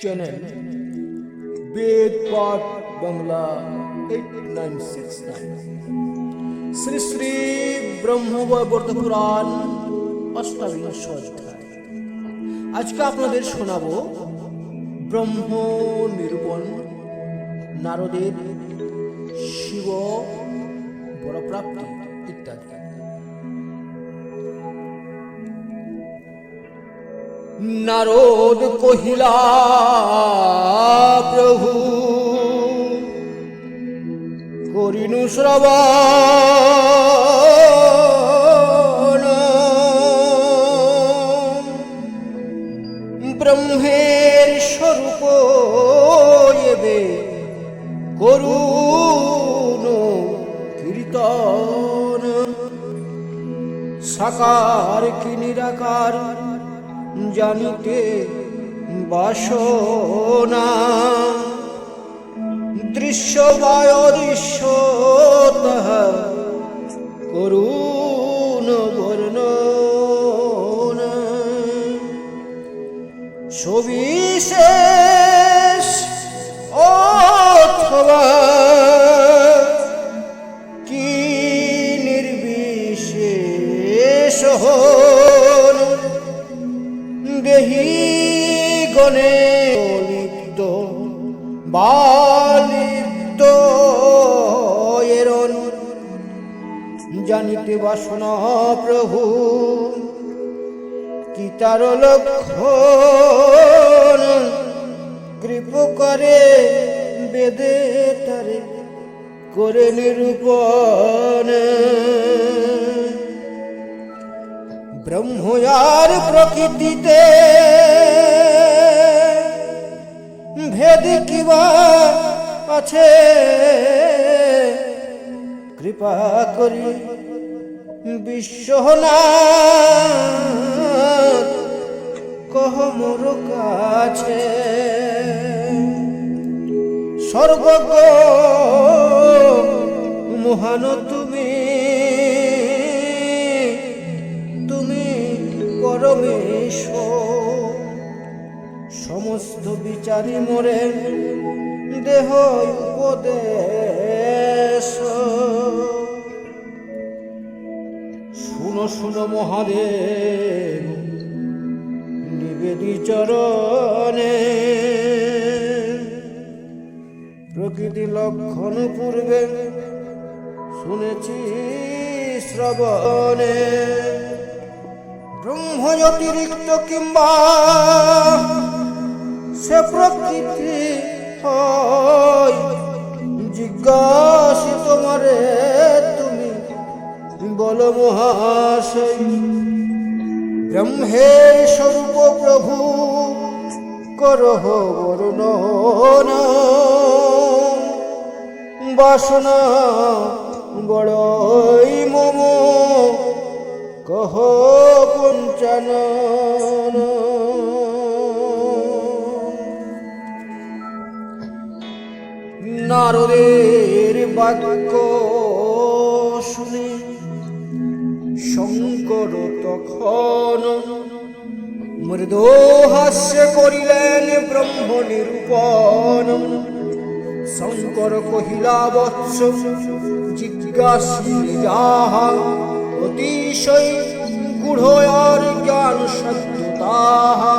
Channel বেদ পাঠ Bangla eight nine six nine Shri Shri Brahmavaivarta Purana অষ্টাবিংশ অধ্যায়। আজকে আপনাদের শোনাবো ব্রহ্ম নিরূপণ নারদের শিব বরপ্রাপ্তি ইত্যাদি। নারদ কহিলা প্রভু করিনু শ্রবণ। ব্রহ্মের স্বরূপ এবে কীর্তন। সাকার কি নিরাকার জানিতে বাসনা। দৃশ্য বায় দৃশ্য গণে লিপ্ত, বালিপ্ত এরন জানিতে বাসনা প্রভু, কি তার লক্ষণ? কৃপ করে বেদে তারে করে নিরূপণ। ব্রহ্ময়ার প্রকৃতিতে ভেদ কিবা আছে কৃপা করি বিশ্বনা কহ মোর কাছে। সর্বগ মহান তুমি তুমি পরমেশ্বর। সমস্ত বিচারি মোরে দেহ উপদেশ। শুনো শুনো মহাদেব নিবেদি চরণে প্রকৃতি লক্ষণ পূর্বে শুনেছি শ্রবণে। ব্রহ্ম অতিরিক্ত কিংবা সে প্রকৃতি জিজ্ঞাসি তোমারে, তুমি বল মহাশয় ব্রহ্মের স্বরূপ প্রভু করহ বাসনা বড়ই মম, কহ পঞ্চানন নারদের বাক্য শুনে শঙ্কর তখন মৃদু হাস্য করিলেন ব্রহ্ম নিরূপণ শঙ্কর কহিলা, বৎস জিজ্ঞাসিলে যাহা, অতিশয় গূঢ়য়ার জ্ঞান সত্য তাহা।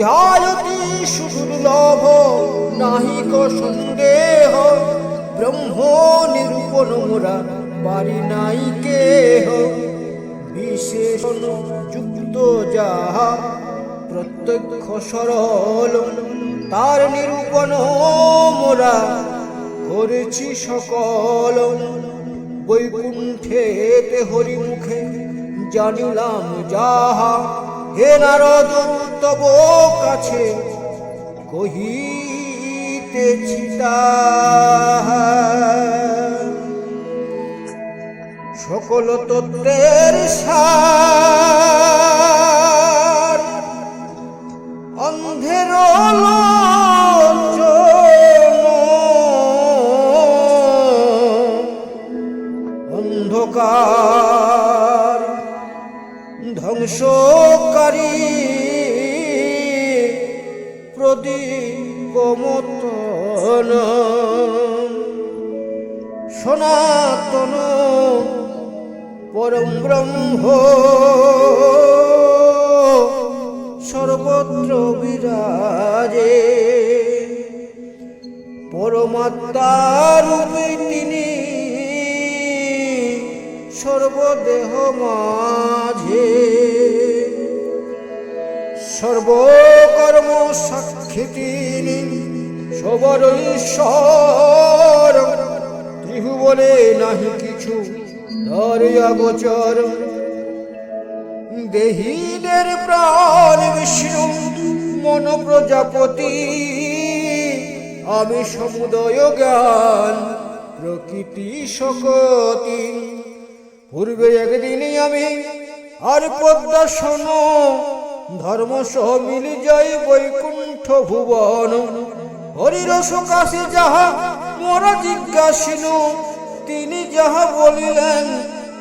ইহায়তি সুদুর্লভ, নাহিক সন্দেহ ব্রহ্ম নিরূপণ মোরা পারি নাই কেহ। বিশেষণ যুক্ত যাহা প্রত্যক্ষ সরল, তার নিরূপণ মোরা করেছি সকল। বৈকুণ্ঠেতে হরিমুখে জানিলাম যাহা, হে নারদ, তব কাছে কহিতেছি তাহা সকল তত্ত্বের সার অন্ধের অন্ধকার ধ্বংসকারী প্রদীপ মতন সনাতন পরম ব্রহ্ম সর্বত্র বিরাজে। পরমাত্মারূপে তিনি সর্বদেহ মাঝে। সর্বকর্ম সাক্ষী তিনি সবর ঈশ্বর। ত্রিভুবনে নাহি কিছু ধরে অগোচর। দেহীদের প্রাণ বিষ্ণু মন প্রজাপতি আমি সমুদয় জ্ঞান, প্রকৃতি শকতি। পূর্বে একদিনই আমি আর পদ্মা শোনো ধর্ম সহ মিলি যাই বৈকুণ্ঠ ভুবন। হরির সকাশে যাহা, মোর জিজ্ঞাসিনু। তিনি যাহা বলিলেন,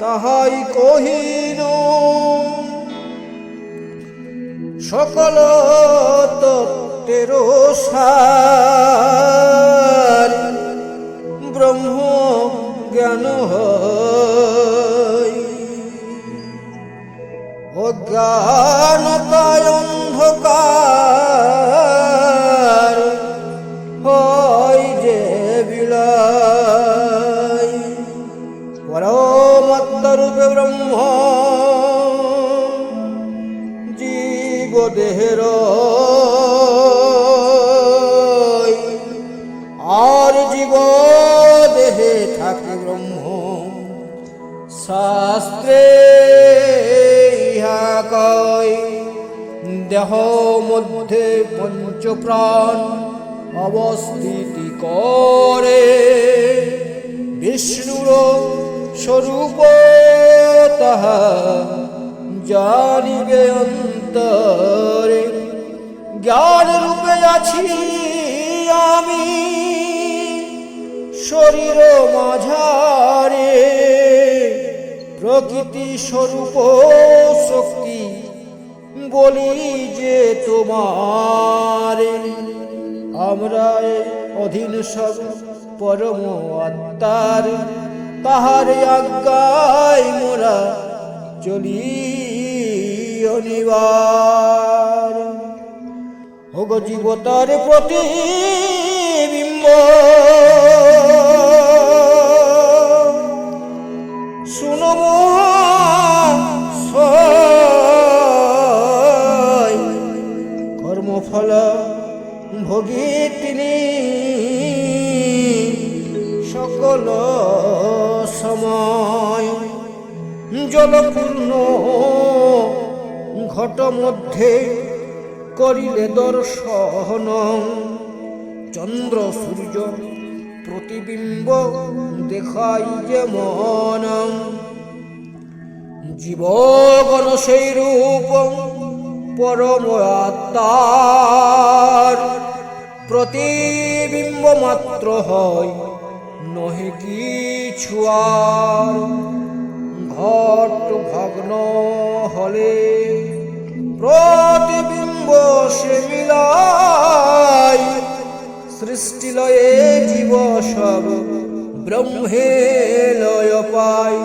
তাহাই কহিন। সকল তত্ত্বের সার ব্রহ্ম জ্ঞান অজ্ঞানতায় ব্রহ্ম শাস্ত্রে ইহা কয় দেহ মধ্যে পঞ্চপ্রাণ অবস্থিতি করে বিষ্ণুর স্বরূপ তাহা জানিবে অন্তরে জ্ঞান রূপে আছি আমি শরীর মাঝারে, প্রকৃতি স্বরূপ শক্তি, বলি যে তোমার। আমরা অধীন সব পরম আত্মার, তাহার আজ্ঞায় মোরা চলি অনিবার। হোগ জীবতার প্রতিবিম্ব জলপূর্ণ ঘট মধ্যে করিলে দর্শন। চন্দ্র, সূর্য প্রতিবিম্ব দেখাই যেমন জীবগণ সেই রূপ পরম আত্মার। প্রতিবিম্ব মাত্র হয় নহে কিছু আর। হলে প্রতিবিম্ব সে মিলাই। সৃষ্টি লয়ে জীব সব, ব্রহ্মে লয় পায়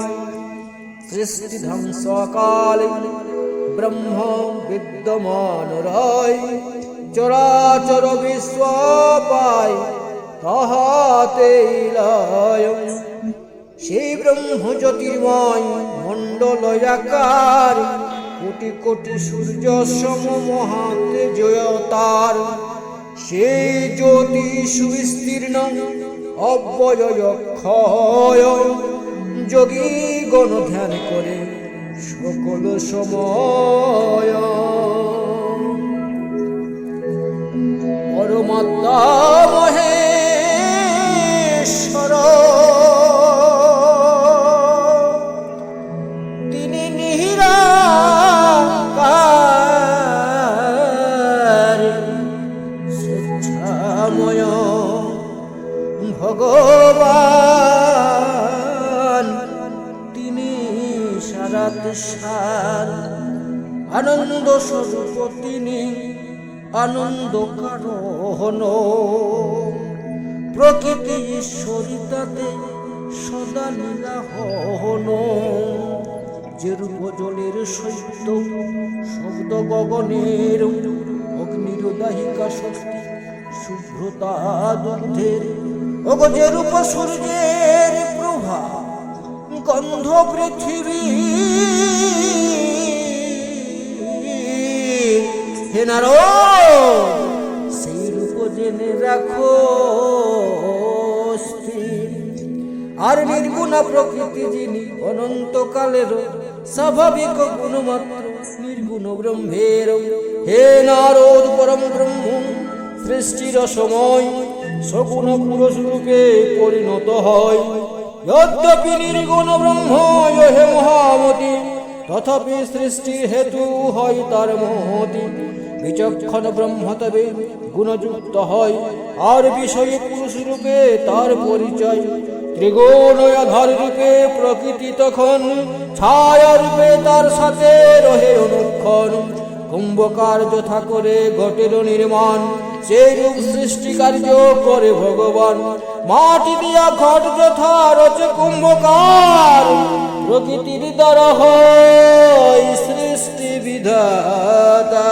সৃষ্টি ধ্বংস কালে ব্রহ্ম বিদ্যমান রয়। চরাচর বিশ্ব পায় তাহাতে লয় সেই ব্রহ্ম জ্যোতির্ময় মণ্ডল আকার কোটি কোটি সূর্য সম মহাতে জয়তার। সেই জ্যোতি সুবিস্তীর্ণ অব্যয় ক্ষয়। যোগী গণ ধ্যান করে সকল সময়। ভগবান, তিনি সারাত সার। আনন্দ স্বরূপ তিনি, আনন্দ কারণ প্রকৃতি ঈশ্বরিতাতে সদা লীলা হন যে রূপ জলের সৈত্য শব্দ গগনের, অগ্নির দাহিকা শক্তি, শুভ্রতা দুগ্ধের ওগো যে রূপ সূর্যের প্রভা গন্ধ পৃথিবী। হে নারদ, সেই রূপ জেনে রাখো আর নির্গুণ প্রকৃতি যিনি অনন্তকালের স্বাভাবিক গুণমাত্র, নির্গুণ ব্রহ্মের হে নারদ, পরম ব্রহ্ম, সৃষ্টির সময় সগুণ পুরুষ পরিণত হয়। যদ্যপি নির্গুণ ব্রহ্ম হে মহামতি, তথাপি সৃষ্টির হেতু হয় তার মহতি। বিচক্ষণ ব্রহ্ম তবে গুণযুক্ত হয়, আর বিষয়ে পুরুষ রূপে তার পরিচয়। ত্রিগুণ রূপে প্রকৃতি তখন ছায়া রূপে তার সাথে রহে অনুক্ষণ। কুম্ভকার যথা করে ঘটের নির্মাণ সেই রূপ সৃষ্টি কার্য করে ভগবান। মাটি দিয়া ঘট যথা রচে কুম্ভকার, প্রকৃতির দ্বারা হয় সৃষ্টি বিধাতার।